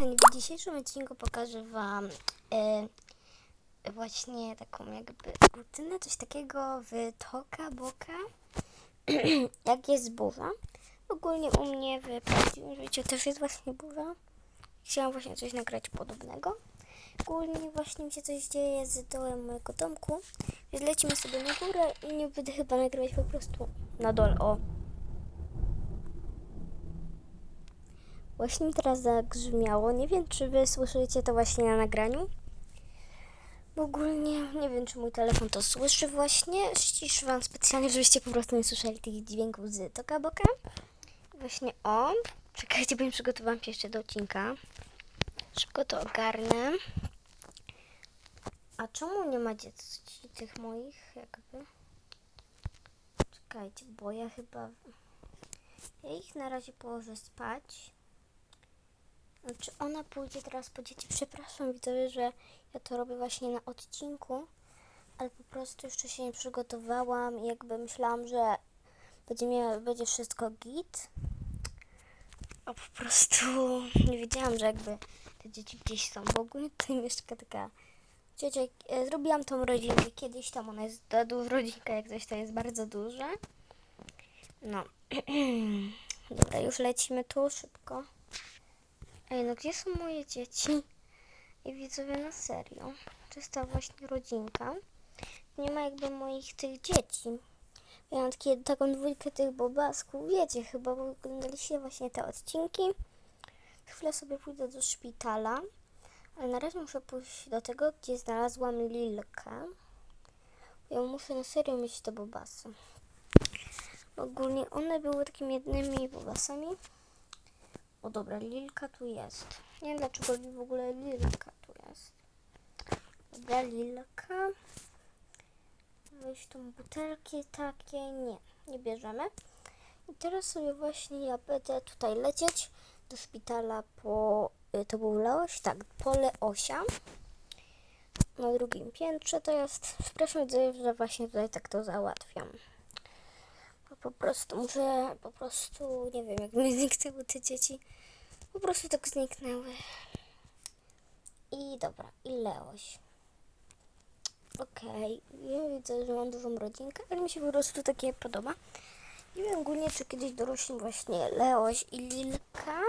w dzisiejszym odcinku pokażę Wam e, właśnie taką jakby rutynę, coś takiego w Toka Boka, jak jest burza. Ogólnie u mnie w prawdziwym życiu też jest właśnie burza. Chciałam właśnie coś nagrać podobnego. Ogólnie właśnie mi się coś dzieje z dołem mojego domku, więc lecimy sobie na górę i nie będę chyba nagrywać po prostu na dole, o. Właśnie teraz zagrzmiało. Nie wiem, czy wy słyszycie to właśnie na nagraniu. Bo ogólnie nie wiem, czy mój telefon to słyszy właśnie. Ściszę wam specjalnie, żebyście po prostu nie słyszeli tych dźwięków z toka boka. Właśnie o. Czekajcie, bo przygotowałam się jeszcze do odcinka. Szybko to ogarnę. A czemu nie ma dzieci tych moich jakby? Czekajcie, bo ja chyba... Ja ich na razie położę spać. Znaczy ona pójdzie teraz po dzieci. Przepraszam widzowie, że ja to robię właśnie na odcinku, ale po prostu jeszcze się nie przygotowałam i jakby myślałam, że będzie, będzie wszystko git. A po prostu nie wiedziałam, że jakby te dzieci gdzieś są. Bo ogólnie tutaj mieszka taka ciocia. e, Zrobiłam tą rodzinkę kiedyś tam. Ona jest ta duża rodzinka, jak coś to jest bardzo duże. No. Dobra, już lecimy tu szybko. Ej, no gdzie są moje dzieci? I widzowie na serio. To jest ta właśnie rodzinka. Nie ma jakby moich tych dzieci. Ja mam takie, taką dwójkę tych bobasków, wiecie, chyba bo oglądaliście właśnie te odcinki. Chwilę sobie pójdę do szpitala, ale na razie muszę pójść do tego, gdzie znalazłam Lilkę. Ja muszę na serio mieć te bobasy. Ogólnie one były takimi jednymi bobasami. O dobra, Lilka tu jest. Nie wiem dlaczego w ogóle Lilka tu jest. Dobra, Lilka. Weź tą butelki takie. Nie, nie bierzemy. I teraz sobie właśnie ja będę tutaj lecieć do szpitala po... y, To był Leoś? Tak, po Leosia. Na drugim piętrze to jest. Przepraszam, że właśnie tutaj tak to załatwiam. Po prostu muszę, po prostu, nie wiem, jak mi zniknęły te dzieci. Po prostu tak zniknęły. I dobra, i Leoś. Okej, ja widzę, że mam dużą rodzinkę, ale mi się po prostu takie podoba. Nie wiem ogólnie, czy kiedyś dorośli właśnie Leoś i Lilka.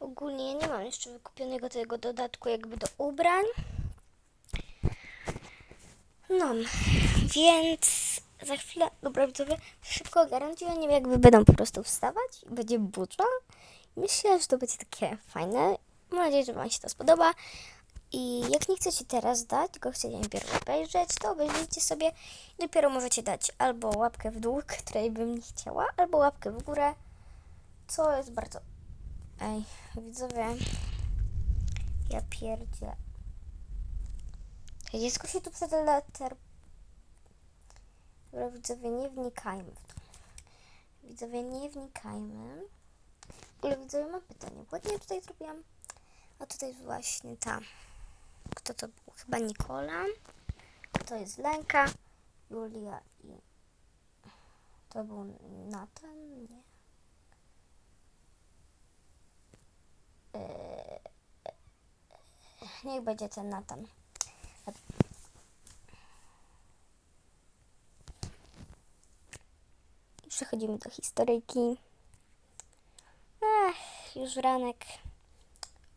Ogólnie nie mam jeszcze wykupionego tego dodatku jakby do ubrań. No, więc za chwilę, dobra widzowie, szybko ogarnąć, nie wiem jakby będą po prostu wstawać i będzie burza. Myślę, że to będzie takie fajne. Mam nadzieję, że Wam się to spodoba. I jak nie chcecie teraz dać, tylko chcecie najpierw obejrzeć, to obejrzyjcie sobie. Dopiero możecie dać albo łapkę w dół, której bym nie chciała, albo łapkę w górę, co jest bardzo... Ej, widzowie, ja pierdzie. Dziecko się tu przed letter... Dobra, widzowie, nie wnikajmy w to. Widzowie, nie wnikajmy. W widzowie, mam pytanie. Ładnie tutaj zrobiłam. A tutaj właśnie ta. Kto to był? Chyba Nikola. To jest Lenka, Julia i... To był Natan? Nie. Eee, Niech będzie ten Natan. Przechodzimy do historyjki. Ach, już ranek.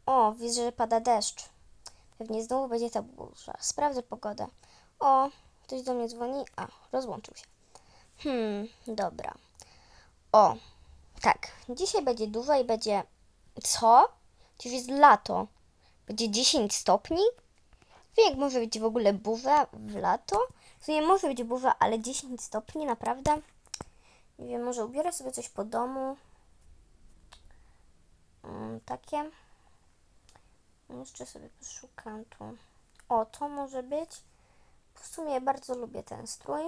O, widzę, że pada deszcz. Pewnie znowu będzie ta burza. Sprawdzę pogodę. O, ktoś do mnie dzwoni. A, rozłączył się. Hmm, dobra. O, tak. Dzisiaj będzie dużo i będzie... Co? Przecież jest lato. Będzie 10 stopni? Wie, jak może być w ogóle burza w lato? To nie może być burza, ale 10 stopni, naprawdę? Nie wiem, może ubiorę sobie coś po domu. Mm, takie. Jeszcze sobie poszukam tu. O, to może być. W sumie bardzo lubię ten strój.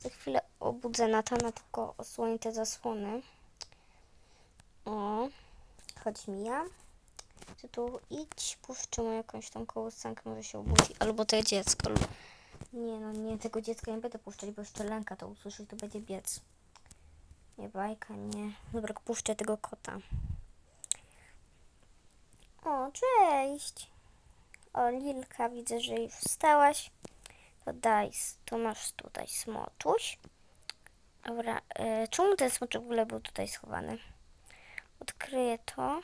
Za chwilę obudzę Natana, tylko osłonię te zasłony. O, chodź Mija. Ty tu idź, puszczę mu jakąś tą kołysankę, może się obudzi. Albo to dziecko. Nie no, nie, tego dziecka nie będę puszczać, bo jeszcze Lenka to usłyszy, to będzie biec. Nie bajka, nie. Dobra, puszczę tego kota. O, cześć. O, Lilka, widzę, że już wstałaś. To daj, to masz tutaj smoczuś. Dobra, e, czemu ten smoczek w ogóle był tutaj schowany? Odkryję to.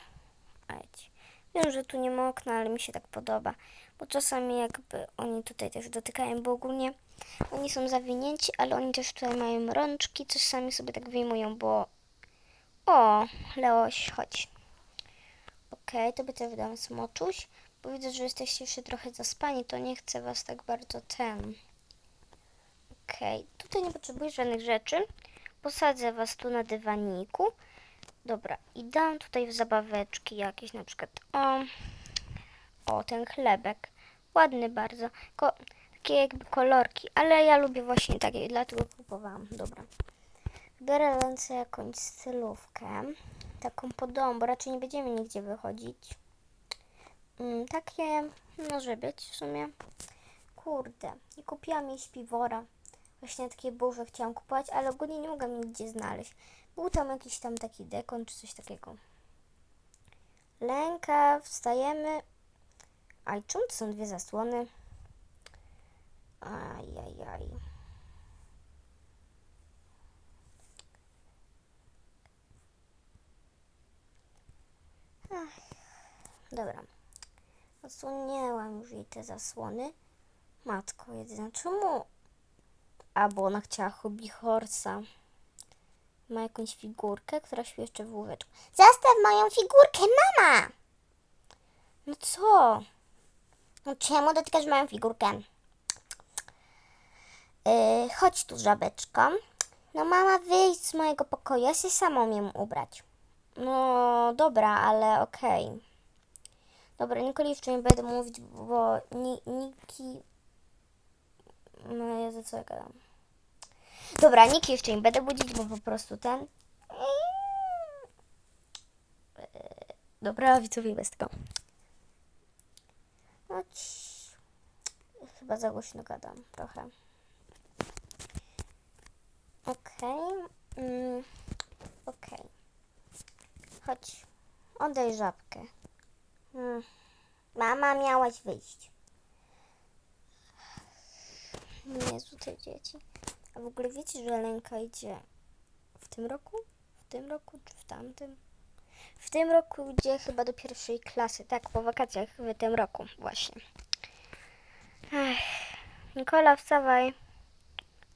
Ajdź. Wiem, że tu nie ma okna, ale mi się tak podoba. Bo czasami jakby oni tutaj też dotykają, bo ogólnie oni są zawinięci, ale oni też tutaj mają rączki, coś sami sobie tak wyjmują, bo... O, Leoś, chodź. Okej, to by też dam smoczuś, bo widzę, że jesteście jeszcze trochę zaspani, to nie chcę was tak bardzo ten... Okej, tutaj nie potrzebuję żadnych rzeczy. Posadzę was tu na dywaniku. Dobra, i dam tutaj w zabaweczki jakieś, na przykład o, o ten chlebek. Ładny bardzo. Ko takie jakby kolorki, ale ja lubię właśnie takie, dlatego kupowałam. Dobra. Biorę ręce jakąś stylówkę. Taką podobną, bo raczej nie będziemy nigdzie wychodzić. Mm, takie może być w sumie. Kurde, nie kupiłam jej śpiwora. Właśnie takie burze chciałam kupować, ale ogólnie nie mogłam nigdzie znaleźć. Był tam jakiś tam taki dekon czy coś takiego. Lęka, wstajemy. Aj, czemu to są dwie zasłony? Ajajaj. Ach, dobra. Odsłonięłam już jej te zasłony. Matko jedyna, czemu? A, bo ona chciała hobby horsa. Ma jakąś figurkę, która śpi jeszcze w łóżeczku. Zastaw moją figurkę, mama! No co? No czemu dotykasz moją figurkę? Yy, chodź tu, żabeczko. No mama, wyjdź z mojego pokoju, ja się sama umiem ubrać. No dobra, ale okej. Dobra, Nikoli jeszcze nie będę mówić, bo ni Niki... No ja za co gadam? Dobra, Niki jeszcze nie będę budzić, bo po prostu ten... Dobra, widzowie, bez tego. No. Chyba za głośno gadam trochę. Okej. Mm, Okej. Chodź. Oddaj żabkę. Mm. Mama, miałaś wyjść. Jezu, te dzieci. A w ogóle wiecie, że Lenka idzie w tym roku? W tym roku czy w tamtym? W tym roku idzie chyba do pierwszej klasy. Tak, po wakacjach w tym roku właśnie. Ech, Nikola, wstawaj.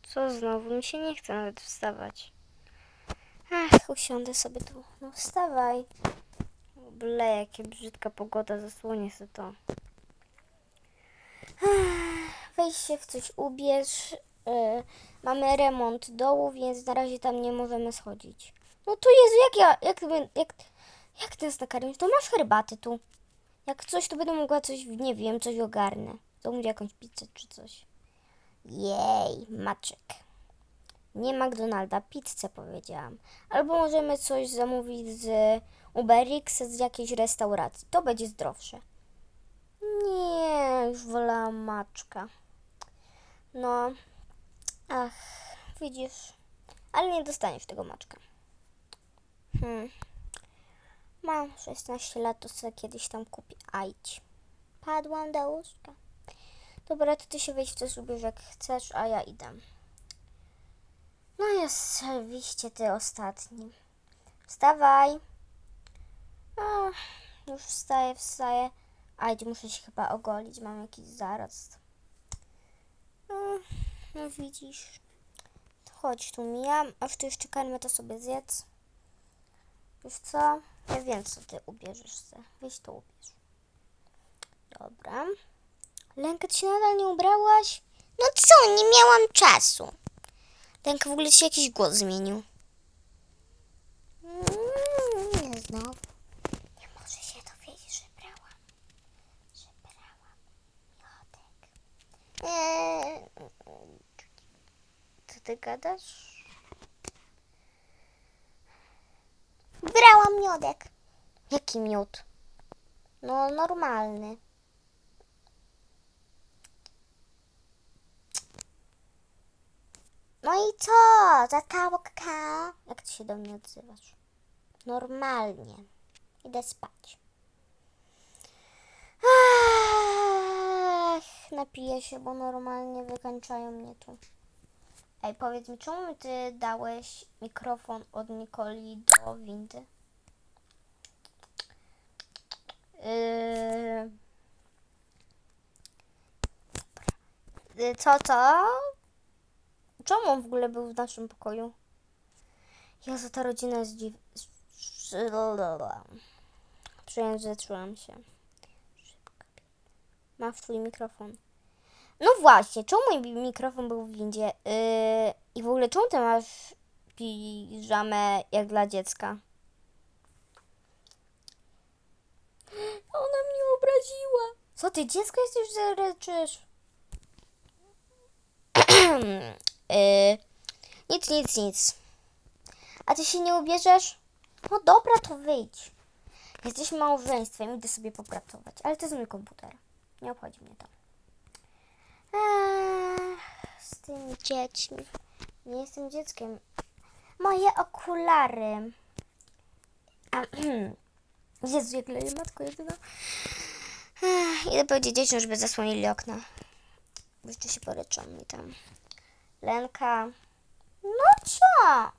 Co znowu? Mi się nie chce nawet wstawać. Ach, usiądę sobie tu. No wstawaj. Ble, jakie brzydka pogoda, zasłonię sobie to. Ech, Weź się w coś ubierz. Yy, mamy remont dołu, więc na razie tam nie możemy schodzić. No tu Jezu, jak ja, jak, jak, jak ty nas nakarmisz? To masz herbaty tu. Jak coś, to będę mogła coś, nie wiem, coś ogarnę. Zamówię jakąś pizzę czy coś. Jej, maczek. Nie McDonalda, pizzę powiedziałam. Albo możemy coś zamówić z Uber Eats, z jakiejś restauracji. To będzie zdrowsze. Nie, już wolałam maczka. No, ach, widzisz, ale nie dostaniesz tego maczka. Hmm. Mam 16 lat, to sobie kiedyś tam kupię. Ajdź. Padłam do łóżka. Dobra, to ty się wejdź w coś ubierz jak chcesz, a ja idę. No jest oczywiście ty ostatni. Wstawaj. Ach, już wstaję, wstaję. Ajdź, muszę się chyba ogolić, mam jakiś zaraz. No, widzisz. Chodź tu, Mija. Aż tu jeszcze karmę, to sobie zjedz. Wiesz co? Ja wiem, co ty ubierzesz se. Weź to ubierz. Dobra. Lenka, ty się nadal nie ubrałaś? No co, nie miałam czasu. Lenka, w ogóle się jakiś głos zmienił. Mm, nie znowu. ty gadasz? Brałam miodek. Jaki miód? No, normalny. No i co? Zatało kakao? Jak ty się do mnie odzywasz? Normalnie. Idę spać. Ach, napiję się, bo normalnie wykańczają mnie tu. Ej, powiedz mi, czemu ty dałeś mikrofon od Nikoli do windy? Yy... Co, co? Czemu on w ogóle był w naszym pokoju? Jezu, ta rodzina jest dziw... Przejęzyczyłam się. Ma w twój mikrofon. No właśnie, czemu mój mikrofon był w windzie? Yy, I w ogóle czemu ty masz piżamę jak dla dziecka? Ona mnie obraziła. Co ty, dziecko jesteś, że ryczysz? yy, nic, nic, nic. A ty się nie ubierzesz? No dobra, to wyjdź. Jesteśmy małżeństwem, idę sobie popracować. Ale to jest mój komputer. Nie obchodzi mnie to. Eee, z tymi dziećmi. Nie jestem dzieckiem. Moje okulary. Jezu, jak leje matko jedyna. Idę powiedzieć dzieciom, żeby zasłonili okna. Bo Jeszcze się poryczą mi tam. Lenka. No co?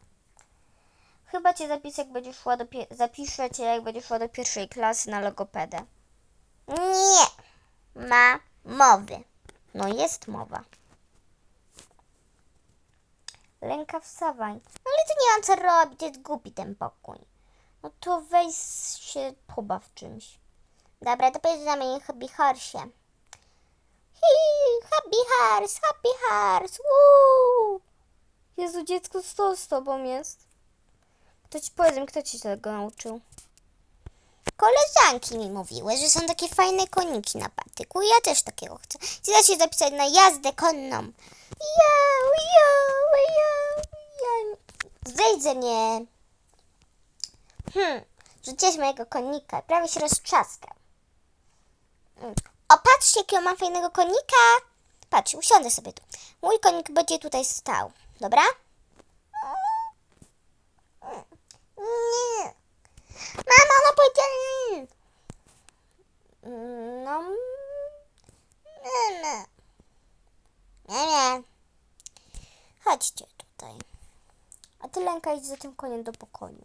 Chyba cię zapiszę, jak będziesz szła do zapiszę cię, jak będziesz szła do pierwszej klasy na logopedę. Nie ma mowy. No jest mowa. Lenka, wstawaj. No ale tu nie mam co robić, to jest głupi ten pokój. No to weź się pobaw czymś. Dobra, to pojedziemy na Happy Horse. Hi, Happy Horse, Happy Horse, woo! Jezu, dziecko, co z tobą jest? To ci powiedzmy, kto ci tego nauczył? Koleżanki mi mówiły, że są takie fajne koniki na patyku. Ja też takiego chcę. Chcę się zapisać na jazdę konną. Yo, yo, yo, yo. Zejdź ze mnie. Hmm, rzuciłeś mojego konika. Prawie się roztrzaskał. Mm. O, patrzcie, jakiego mam fajnego konika. Patrz, usiądę sobie tu. Mój konik będzie tutaj stał. Dobra? Nie. Mama, ona powiedziała... No... Nie, nie. Nie, nie. Chodźcie tutaj. A ty, Lenka, idź za tym koniem do pokoju.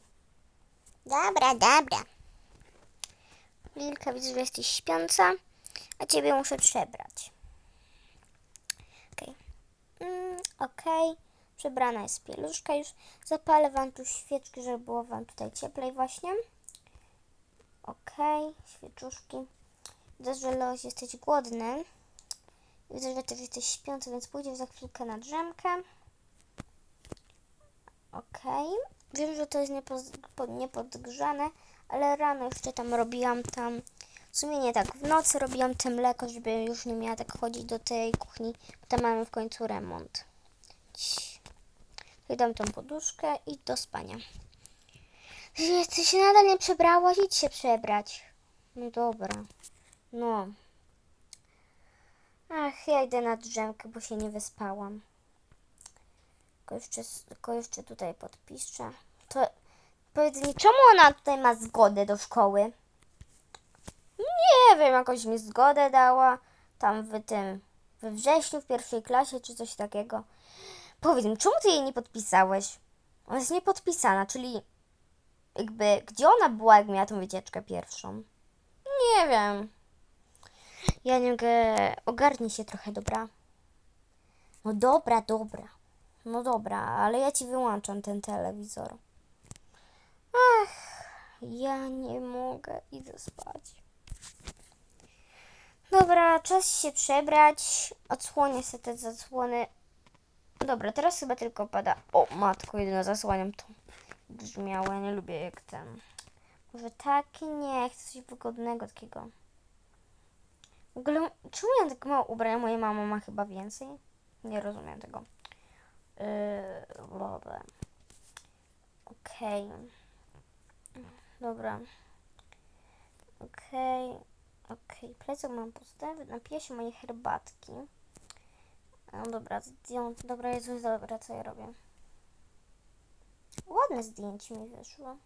Dobra, dobra. Lilka, widzę, że jesteś śpiąca, a ciebie muszę przebrać. Okej. Mm, Okej. Przebrana jest pieluszka już. Zapalę wam tu świeczki, żeby było wam tutaj cieplej właśnie. Okej, świeczuszki. Widzę, że Leoś jesteś głodny. Widzę, że też jesteś śpiący, więc pójdziesz za chwilkę na drzemkę. Okej. Wiem, że to jest niepodgrzane, ale rano jeszcze tam robiłam tam, w sumie nie tak, w nocy robiłam te mleko, żeby już nie miała tak chodzić do tej kuchni, tam mamy w końcu remont. Dam tą poduszkę i do spania. Nie, ty się nadal nie przebrałaś? Idź się przebrać. No dobra. No. Ach, ja idę na drzemkę, bo się nie wyspałam. Tylko jeszcze, tylko jeszcze tutaj podpiszę. To powiedz mi, czemu ona tutaj ma zgodę do szkoły? Nie wiem, jakoś mi zgodę dała. Tam w tym, we wrześniu w pierwszej klasie, czy coś takiego. Powiedz mi, czemu ty jej nie podpisałeś? Ona jest niepodpisana, czyli jakby, gdzie ona była, jak miała tą wycieczkę pierwszą? Nie wiem. Ja nie mogę, ogarnij się trochę, dobra? No dobra, dobra. No dobra, ale ja ci wyłączam ten telewizor. Ach, ja nie mogę, idę spać. Dobra, czas się przebrać. Odsłonię sobie te zasłony. Dobra, teraz chyba tylko pada. O, matko, jedyna zasłaniam to. Brzmiało, ja nie lubię jak ten. Może taki? Nie, chcę coś wygodnego takiego. W ogóle, czemu ja tak mało ubrania? Moja mama ma chyba więcej. Nie rozumiem tego. Yy. Okej. Dobra. Okej. Okej. Plecak mam pusty. Napiję się mojej herbatki. No dobra, zdjąć. Dobra, Jezus, dobra, co ja robię? Ładne zdjęcie mi wyszło.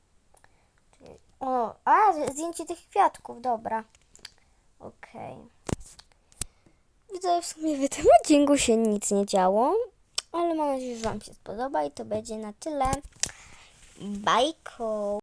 O, a, zdjęcie tych kwiatków, dobra. Okej. widzowie, w sumie w tym odcinku się nic nie działo, ale mam nadzieję, że Wam się spodoba i to będzie na tyle. Bajko!